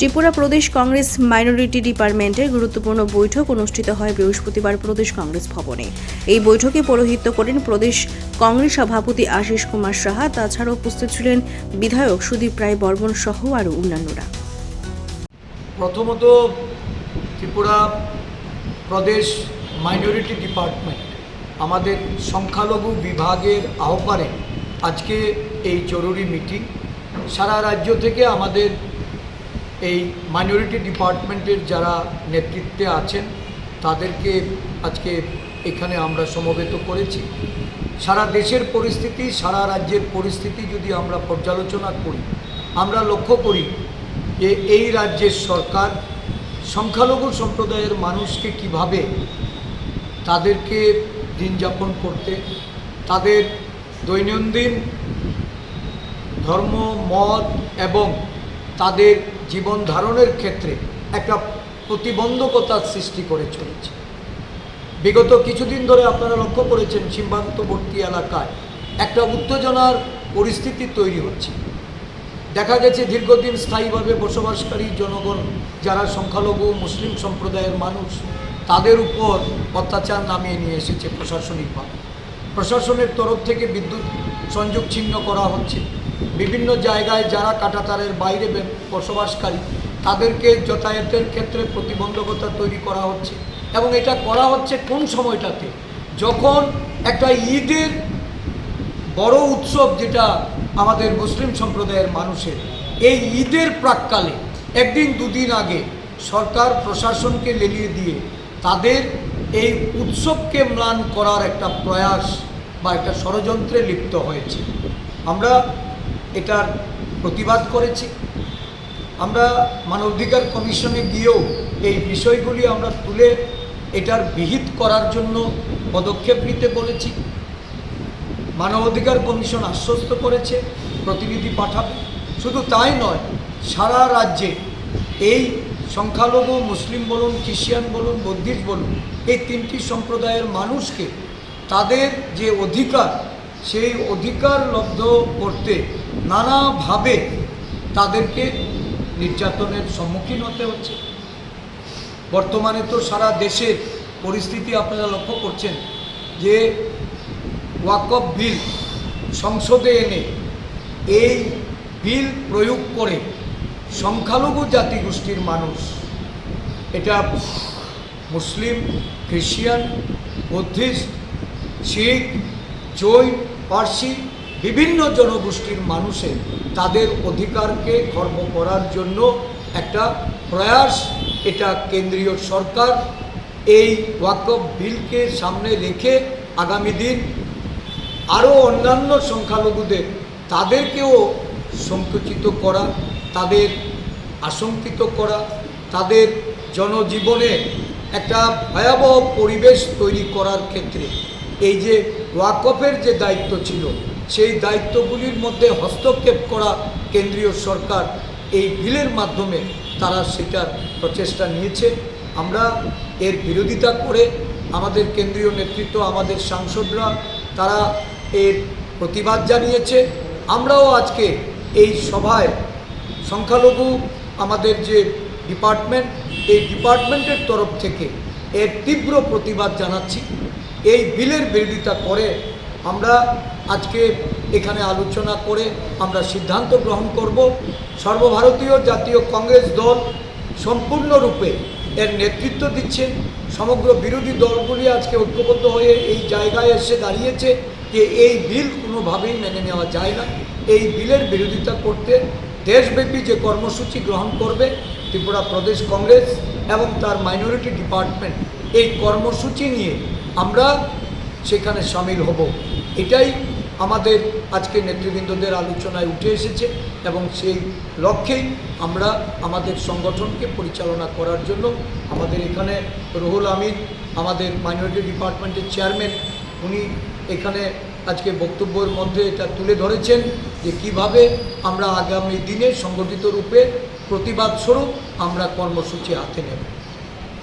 ত্রিপুরা প্রদেশ Congress minority ডিপার্টমেন্টের গুরুত্বপূর্ণ বৈঠক অনুষ্ঠিত হয় বৃহস্পতিবার প্রদেশ কংগ্রেস ভবনে। এই বৈঠকে পৌরোহিত্য করেন প্রদেশ কংগ্রেস সভাপতি আশিস কুমার সাহা তাছাড়া উপস্থিত ছিলেন বিধায়ক সুদীপ রায় বর্মন সহ আরও অন্যান্যরা। প্রথমত ত্রিপুরা প্রদেশ মাইনরিটি ডিপার্টমেন্ট, আমাদের সংখ্যালঘু বিভাগের আহ্বানে আজকে এই জরুরি মিটিং। সারা রাজ্য থেকে আমাদের এই মাইনরিটি ডিপার্টমেন্টের যারা নেতৃত্বে আছেন, তাদেরকে আজকে এখানে আমরা সমবেত করেছি। সারা দেশের পরিস্থিতি, সারা রাজ্যের পরিস্থিতি যদি আমরা পর্যালোচনা করি, আমরা লক্ষ্য করি যে এই রাজ্যের সরকার সংখ্যালঘু সম্প্রদায়ের মানুষকে কীভাবে তাদেরকে দিন যাপন করতে, তাদের দৈনন্দিন ধর্ম, মত এবং তাদের জীবন ধারণের ক্ষেত্রে একটা প্রতিবন্ধকতার সৃষ্টি করে চলেছে। বিগত কিছুদিন ধরে আপনারা লক্ষ্য করেছেন সীমান্তবর্তী এলাকায় একটা উত্তেজনার পরিস্থিতি তৈরি হচ্ছে। দেখা গেছে দীর্ঘদিন স্থায়ীভাবে বসবাসকারী জনগণ, যারা সংখ্যালঘু, মুসলিম সম্প্রদায়ের মানুষ, তাদের উপর অত্যাচার নামিয়ে নিয়ে এসেছে প্রশাসনিকভাবে। প্রশাসনের তরফ থেকে বিদ্যুৎ সংযোগ ছিন্ন করা হচ্ছে। বিভিন্ন জায়গায় যারা কাটাতারের বাইরে বসবাসকারী, তাদেরকে যাতায়াতের ক্ষেত্রে প্রতিবন্ধকতা তৈরি করা হচ্ছে। এবং এটা করা হচ্ছে কোন সময়টাতে? যখন একটা ঈদের বড় উৎসব যেটা আমাদের মুসলিম সম্প্রদায়ের মানুষের, এই ঈদের প্রাককালে একদিন দুদিন আগে সরকার, প্রশাসনকে লেলিয়ে দিয়ে তাদের এই উৎসবকে ম্লান করার একটা প্রয়াস বা একটা ষড়যন্ত্রে লিপ্ত হয়েছে। আমরা এটার প্রতিবাদ করেছি। আমরা মানবাধিকার কমিশনে গিয়েও এই বিষয়গুলি আমরা তুলে এটার বিহিত করার জন্য পদক্ষেপ নিতে বলেছি। মানবাধিকার কমিশন আশ্বস্ত করেছে, প্রতিনিধি পাঠাবে। শুধু তাই নয়, সারা রাজ্যে এই সংখ্যালঘু, মুসলিম বলুন, খ্রিস্টান বলুন, বৌদ্ধিস্ট বলুন, এই তিনটি সম্প্রদায়ের মানুষকে তাদের যে অধিকার, সেই অধিকার লব্ধ করতে নানাভাবে তাদেরকে নির্যাতনের সম্মুখীন হতে হচ্ছে। বর্তমানে তো সারা দেশের পরিস্থিতি আপনারা লক্ষ্য করছেন যে ওয়াকফ বিল সংসদে এনে এই বিল প্রয়োগ করে সংখ্যালঘু জাতিগোষ্ঠীর মানুষ, এটা মুসলিম, খ্রিস্টান, বুদ্ধিস্ট, শিখ, জৈন, পার্সি বিভিন্ন জনগোষ্ঠীর মানুষের তাদের অধিকারকে খর্ব করার জন্য একটা প্রয়াস এটা কেন্দ্রীয় সরকার এই ওয়াকফ বিলকে সামনে রেখে আগামী দিন আরও অন্যান্য সংখ্যালঘুদের তাদেরকেও সংকুচিত করা, তাদের আশঙ্কিত করা, তাদের জনজীবনে একটা ভয়াবহ পরিবেশ তৈরি করার ক্ষেত্রে এই যে ওয়াকফের যে দায়িত্ব ছিল সেই দায়িত্বগুলির মধ্যে হস্তক্ষেপ করা কেন্দ্রীয় সরকার এই বিলের মাধ্যমে তারা সেটার প্রচেষ্টা নিয়েছে। আমরা এর বিরোধিতা করে আমাদের কেন্দ্রীয় নেতৃত্ব, আমাদের সাংসদরা, তারা এর প্রতিবাদ জানিয়েছে। আমরাও আজকে এই সভায় সংখ্যালঘু আমাদের যে ডিপার্টমেন্ট, এই ডিপার্টমেন্টের তরফ থেকে এর তীব্র প্রতিবাদ জানাচ্ছি। এই বিলের বিরোধিতা করে আমরা আজকে এখানে আলোচনা করে আমরা সিদ্ধান্ত গ্রহণ করব। সর্বভারতীয় জাতীয় কংগ্রেস দল সম্পূর্ণরূপে এর নেতৃত্ব দিচ্ছে। সমগ্র বিরোধী দলগুলি আজকে ঐক্যবদ্ধ হয়ে এই জায়গায় এসে দাঁড়িয়েছে যে এই বিল কোনোভাবেই মেনে নেওয়া যায় না। এই বিলের বিরোধিতা করতে দেশব্যাপী যে কর্মসূচি গ্রহণ করবে ত্রিপুরা প্রদেশ কংগ্রেস এবং তার মাইনরিটি ডিপার্টমেন্ট এই কর্মসূচি নিয়ে আমরা সেখানে সামিল হব। এটাই আমাদের আজকে নেতৃবৃন্দদের আলোচনায় উঠে এসেছে এবং সেই লক্ষ্যেই আমরা আমাদের সংগঠনকে পরিচালনা করার জন্য আমাদের এখানে রুহুল আমিন, আমাদের মাইনরিটি ডিপার্টমেন্টের চেয়ারম্যান উনি এখানে আজকে বক্তব্যের মধ্যে এটা তুলে ধরেছেন যে কীভাবে আমরা আগামী দিনে সংগঠিত রূপে প্রতিবাদস্বরূপ আমরা কর্মসূচি হাতে নেব।